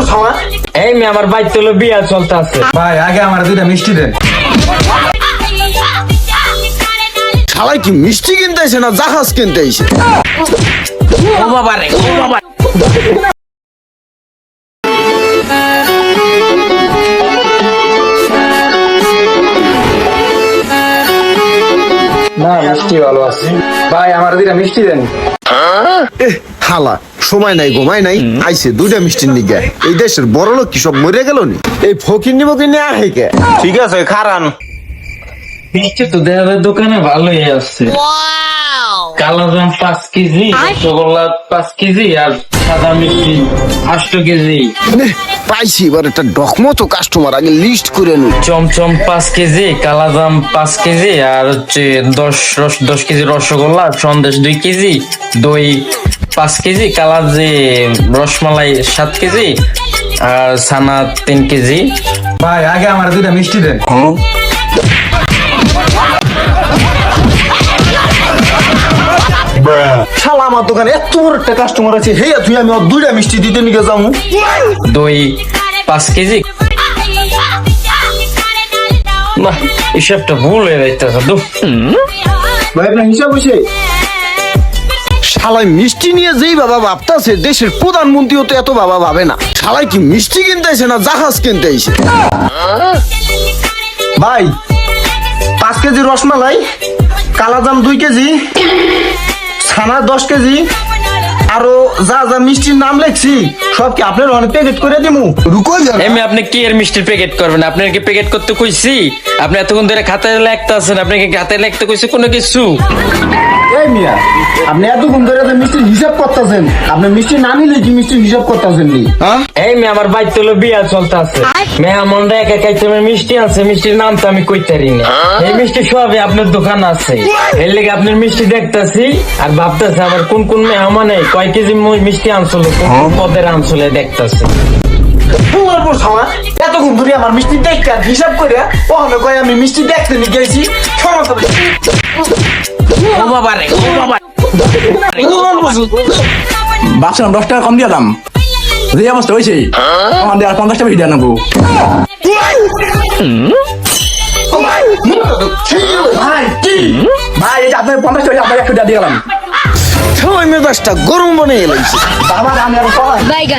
করছ আমার এই মেয়ে আমার বাইর তোলো বিয়া চলতে আছে। ভাই আগে আমার দুইটা মিষ্টি দেন। শালাই কি মিষ্টি কিনতে আইছে না জাহাজ কিনতে আইছে ও বাবা রে ও বাবা না মিষ্টি ভালো আছে। ভাই আমার দুইটা মিষ্টি দেন। হালা সময় নাই গোমাই নাই আইছে দুইটা মিষ্টির নিগে এই দেশের বড় লোক কি সব মরে গেল নি? এই ফকির নিব কিনে আহে কে? ঠিক আছে খারান। মিষ্টি তো দেখা দোকানে ভালোই আছে কালো জাম পাঁচ কেজি রসগোল্লা পাঁচ কেজি আর সাদা মিষ্টি আষ্ট কেজি। পাইছি এবার একটা ডকমতো কাস্টমার আগে লিস্ট করে নুই চমচম পাঁচ কেজি কালাজাম পাঁচ কেজি আর হচ্ছে দশ রস দশ কেজি রসগোল্লা সন্দেশ দুই কেজি দই পাঁচ কেজি কালা যে রসমালাই সাত কেজি আর ছানা তিন কেজি। ভাই আগে আমার দুইটা মিষ্টি দেন। শালা আমার দোকানে এত বড় একটা কাস্টমার আছে হেয়া তুই আমি ওর দুইটা মিষ্টি দিতে নিয়ে যাব। দই পাঁচ কেজি। না হিসাবটা ভুল হয়ে যাইতেছে দু। ভাই আপনার হিসাব হয়েছে শালাই মিষ্টি নিয়ে যেই বাবা ভাবতাছে দেশের প্রধানমন্ত্রীও তো এত বাবা ভাবে না। শালাই কি মিষ্টি কিনতে আইছে না জাহাজ কিনতে আইছে? ভাই পাঁচ কেজি রসমালাই কালাজাম দুই কেজি ছানা দশ কেজি আরও যা যা মিষ্টির নাম লেখছি সব কি আপনার অনেক প্যাকেট করে দিমু? রুকো যা এমনি আপনি কি এর মিষ্টির প্যাকেট করবেন? আপনার কি প্যাকেট করতে কইছি? আপনি এতক্ষণ ধরে খাতায় লিখতে আছেন আপনাকে খাতায় লিখতে কইছি কোনো কিছু? এই মিয়া আপনি এতক্ষণ ধরে তো মিষ্টির হিসাব করতেছেন আপনি মিষ্টি না নিলে কি মিষ্টির হিসাব করতেছেন নি এই মেয়ে আমার বাইর তোলো বিয়া চলতে আছে মেহমানরা এক আইটেমের মিষ্টি আছে মিষ্টির নাম তো আমি কইতে পারি না। এই মিষ্টি সবই আপনার দোকান আছে। এর লেগে আপনার মিষ্টি দেখতাছি আর ভাবতেছি আমার কোন কোন মেহমানে কয় কেজি মিষ্টি আনছিল? কোন পদের আনছিল দেখতাছি। তোমার পর সময় এতক্ষণ ধরে আমার মিষ্টি দেখতে হিসাব করে ওখানে কয় আমি মিষ্টি দেখতে নিয়ে গেছি। সমস্যা নেই। ও বাবা রে ও বাবা ভাবছিলাম দশ টাকা কম দিয়ে দাম। যে অবস্থা হয়েছে আমার দিয়ে আর পঞ্চাশ টাকা ভিডিও নেব ভাই ভাই এটা আপনার পঞ্চাশ টাকা আপনার একশো টাকা দিয়ে গেলাম। সময় মেজাজটা গরম বানিয়ে এলাইছে বাবা আমি আর Baigan.